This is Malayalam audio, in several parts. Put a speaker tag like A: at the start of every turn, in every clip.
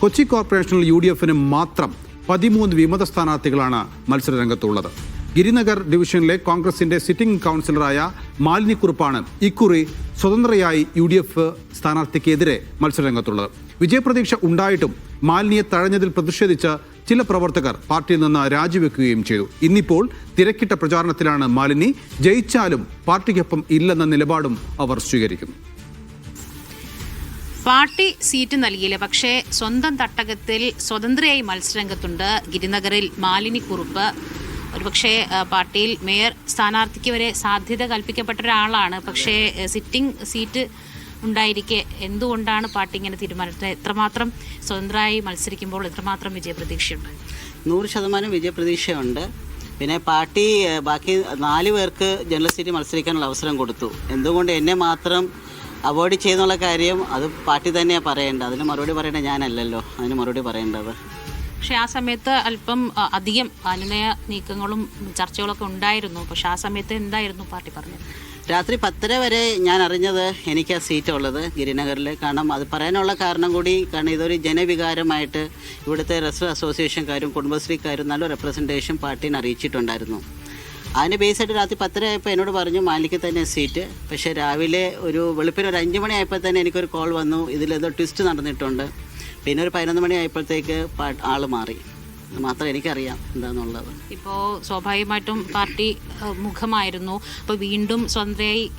A: കൊച്ചി കോർപ്പറേഷനിൽ യു ഡി എഫിന് മാത്രം പതിമൂന്ന് വിമത സ്ഥാനാർത്ഥികളാണ് മത്സരരംഗത്തുള്ളത്. ഗിരിനഗർ ഡിവിഷനിലെ കോൺഗ്രസിന്റെ സിറ്റിംഗ് കൗൺസിലറായ മാലിനിക്കുറുപ്പാണ് ഇക്കുറി സ്വതന്ത്രയായി യു ഡി എഫ് സ്ഥാനാർത്ഥിക്കെതിരെ മത്സരരംഗത്തുള്ളത്. വിജയപ്രതീക്ഷ ഉണ്ടായിട്ടും മാലിനിയെ തഴഞ്ഞതിൽ പ്രതിഷേധിച്ച് ചില പ്രവർത്തകർ പാർട്ടിയിൽ നിന്ന് രാജിവെക്കുകയും ചെയ്തു. ഇന്നിപ്പോൾ തിരക്കിട്ട പ്രചാരണത്തിലാണ് മാലിനി ജയിച്ചാലും പാർട്ടിക്കൊപ്പം ഇല്ലെന്ന നിലപാടും അവർ സ്വീകരിക്കുന്നു.
B: പാർട്ടി സീറ്റ് നൽകിയില്ല. പക്ഷേ സ്വന്തം തട്ടകത്തിൽ സ്വതന്ത്രയായി മത്സരരംഗത്തുണ്ട് ഗിരിനഗറിൽ മാലിനി കുറുപ്പ്. ഒരുപക്ഷെ പാർട്ടിയിൽ മേയർ സ്ഥാനാർത്ഥിക്ക് വരെ സാധ്യത കൽപ്പിക്കപ്പെട്ട ഒരാളാണ്. പക്ഷേ സിറ്റിംഗ് സീറ്റ് ഉണ്ടായിരിക്കെ എന്തുകൊണ്ടാണ് പാർട്ടി ഇങ്ങനെ തീരുമാനിച്ചത്? എത്രമാത്രം സ്വതന്ത്രമായി മത്സരിക്കുമ്പോൾ എത്രമാത്രം വിജയപ്രതീക്ഷയുണ്ട്?
C: നൂറ് ശതമാനം വിജയപ്രതീക്ഷയുണ്ട്. പിന്നെ പാർട്ടി ബാക്കി നാല് പേർക്ക് ജനറൽ സീറ്റ് മത്സരിക്കാനുള്ള അവസരം കൊടുത്തു. എന്തുകൊണ്ട് എന്നെ മാത്രം അവോയ്ഡ് ചെയ്യുന്നുള്ള കാര്യം അത് പാർട്ടി തന്നെയാണ് പറയേണ്ടത്. അതിന് മറുപടി പറയേണ്ടത് ഞാനല്ലല്ലോ. അതിന് മറുപടി പറയേണ്ടത്.
B: പക്ഷേ ആ സമയത്ത് അല്പം അധികം അനുനയ നീക്കങ്ങളും ചർച്ചകളൊക്കെ ഉണ്ടായിരുന്നു. പക്ഷെ ആ സമയത്ത് എന്തായിരുന്നു പാർട്ടി പറഞ്ഞത്?
C: രാത്രി പത്തര വരെ ഞാൻ അറിഞ്ഞത് എനിക്ക് ആ സീറ്റ് ഉള്ളത് ഗിരിനഗറിൽ കാരണം അത് പറയാനുള്ള കാരണം കൂടി കാരണം ഇതൊരു ജനവികാരമായിട്ട് ഇവിടുത്തെ റെസ്റ്റർ അസോസിയേഷൻകാരും കുടുംബശ്രീക്കാരും നല്ല റെപ്രസെന്റേഷൻ പാർട്ടീനെ അറിയിച്ചിട്ടുണ്ടായിരുന്നു. അതിന് ബേസായിട്ട് രാത്രി പത്തര ആയപ്പോൾ എന്നോട് പറഞ്ഞു മാലിക്ക് തന്നെ സീറ്റ് പക്ഷേ രാവിലെ ഒരു വെളുപ്പിന് ഒരു അഞ്ച് മണിയായപ്പോൾ തന്നെ എനിക്കൊരു കോൾ വന്നു. ഇതിലേതോ ട്വിസ്റ്റ് നടന്നിട്ടുണ്ട്. പിന്നെ ഒരു പതിനൊന്ന് മണി ആയപ്പോഴത്തേക്ക് പാ- ആൾ മാറി. അത് മാത്രം എനിക്കറിയാം എന്താണെന്നുള്ളത്
B: ഇപ്പോൾ സ്വാഭാവികമായിട്ടും പാർട്ടി മുഖമായിരുന്നു. അപ്പോൾ വീണ്ടും സ്വതന്ത്രയായി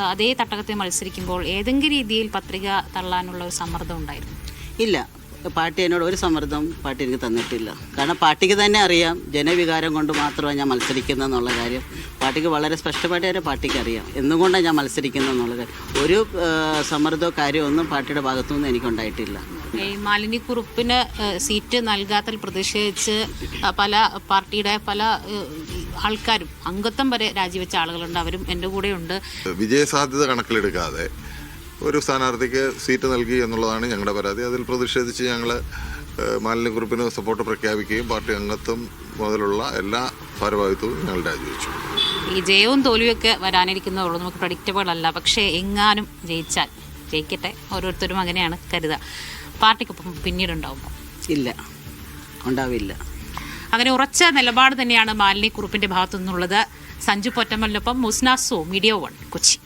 B: അതേ തട്ടകത്തെ മത്സരിക്കുമ്പോൾ ഏതെങ്കിലും രീതിയിൽ പത്രിക തള്ളാനുള്ള ഒരു സമ്മർദ്ദം ഉണ്ടായിരുന്നു?
C: ഇല്ല. പാർട്ടി എന്നോട് ഒരു സമ്മർദ്ദം പാർട്ടി എനിക്ക് തന്നിട്ടില്ല. കാരണം പാർട്ടിക്ക് തന്നെ അറിയാം ജനവികാരം കൊണ്ട് മാത്രമാണ് ഞാൻ മത്സരിക്കുന്നത് എന്നുള്ള കാര്യം. പാർട്ടിക്ക് വളരെ സ്പഷ്ടമായിട്ട് തന്നെ പാർട്ടിക്ക് അറിയാം. എന്തുകൊണ്ടാണ് ഞാൻ മത്സരിക്കുന്നത് എന്നുള്ള കാര്യം. ഒരു സമ്മർദ്ദമോ കാര്യമൊന്നും പാർട്ടിയുടെ ഭാഗത്തുനിന്ന് എനിക്കുണ്ടായിട്ടില്ല.
B: ഈ മാലിനി കുറുപ്പിന് സീറ്റ് നൽകാത്തതിൽ പ്രതിഷേധിച്ച് പല പാർട്ടിയുടെ പല ആൾക്കാരും അംഗത്വം വരെ രാജിവെച്ച ആളുകളുണ്ട്. അവരും എന്റെ കൂടെയുണ്ട്.
D: വിജയസാധ്യത കണക്കിലെടുക്കാതെ ഒരു സ്ഥാനാർത്ഥിക്ക് സീറ്റ് നൽകി എന്നുള്ളതാണ് ഞങ്ങളുടെ പരാതി. അതിൽ പ്രതിഷേധിച്ച് ഞങ്ങൾ മാലിന്യക്കുറിപ്പിന് സപ്പോർട്ട് പ്രഖ്യാപിക്കുകയും പാർട്ടി അംഗത്വം മുതലുള്ള എല്ലാ ഭാരവാഹിത്വവും ഞങ്ങൾ രാജിവെച്ചു.
B: ഈ ജയവും തോൽവിയൊക്കെ വരാനിരിക്കുന്നതുള്ളൂ നമുക്ക് പ്രഡിക്റ്റബിൾ അല്ല. പക്ഷേ എങ്ങാനും ജയിച്ചാൽ ജയിക്കട്ടെ. ഓരോരുത്തരും അങ്ങനെയാണ് കരുതുക പാർട്ടിക്കൊപ്പം പിന്നീടുണ്ടാവുമ്പോൾ
C: ഇല്ല. ഉണ്ടാവില്ല.
B: അങ്ങനെ ഉറച്ച നിലപാട് തന്നെയാണ് മാലിനി കുറുപ്പിന്റെ ഭാഗത്തു നിന്നുള്ളത് സഞ്ജു പൊറ്റമ്മലിനൊപ്പം മുസ്നാസോ മീഡിയ വൺ കൊച്ചി.